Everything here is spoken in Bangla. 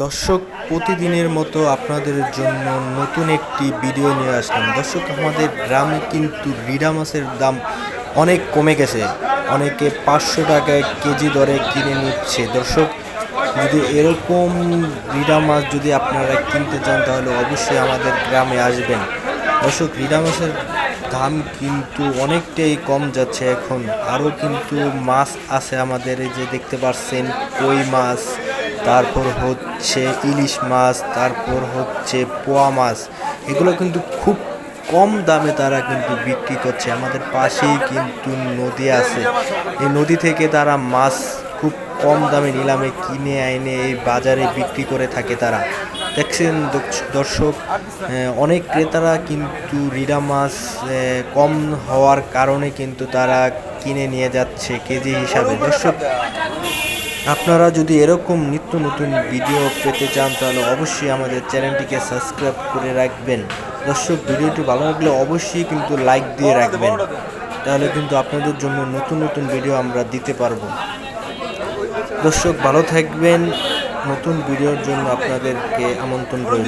দর্শক, প্রতিদিনের মতো আপনাদের জন্য নতুন একটি ভিডিও নিয়ে আসলাম। দর্শক, আমাদের গ্রামে কিন্তু রিডা মাছের দাম অনেক কমে গেছে। অনেকে পাঁচশো টাকায় কেজি দরে কিনে নিচ্ছে। দর্শক, যদি এরকম রিডা মাছ যদি আপনারা কিনতে চান, তাহলে অবশ্যই আমাদের গ্রামে আসবেন। দর্শক, রিডা মাছের দাম কিন্তু অনেকটাই কম যাচ্ছে এখন। আরও কিন্তু মাছ আছে আমাদের যে দেখতে পাচ্ছেন কই মাছ তারপর হচ্ছে ইলিশ মাছ, তারপর হচ্ছে পোয়া মাছ। এগুলো কিন্তু খুব কম দামে তারা কিন্তু বিক্রি করছে। আমাদের পাশেই কিন্তু নদী আছে। এই নদী থেকে তারা মাছ খুব কম দামে নিলামে কিনে আইনে এই বাজারে বিক্রি করে থাকে তারা। দেখছেন দর্শক অনেক ক্রেতারা কিন্তু রিডা মাছ কম হওয়ার কারণে কিন্তু তারা কিনে নিয়ে যাচ্ছে কেজি হিসাবে। দর্শক আপনারা যদি এরকম নিত্য নতুন ভিডিও পেতে চান তাহলে অবশ্যই আমাদের চ্যানেলটিকে সাবস্ক্রাইব করে রাখবেন। দর্শক ভিডিওটি ভালো লাগলে অবশ্যই কিন্তু লাইক দিয়ে রাখবেন। তাহলে কিন্তু আপনাদের জন্য নতুন নতুন ভিডিও আমরা দিতে পারব। দর্শক ভালো থাকবেন। নতুন ভিডিওর জন্য আপনাদেরকে আমন্ত্রণ রইল।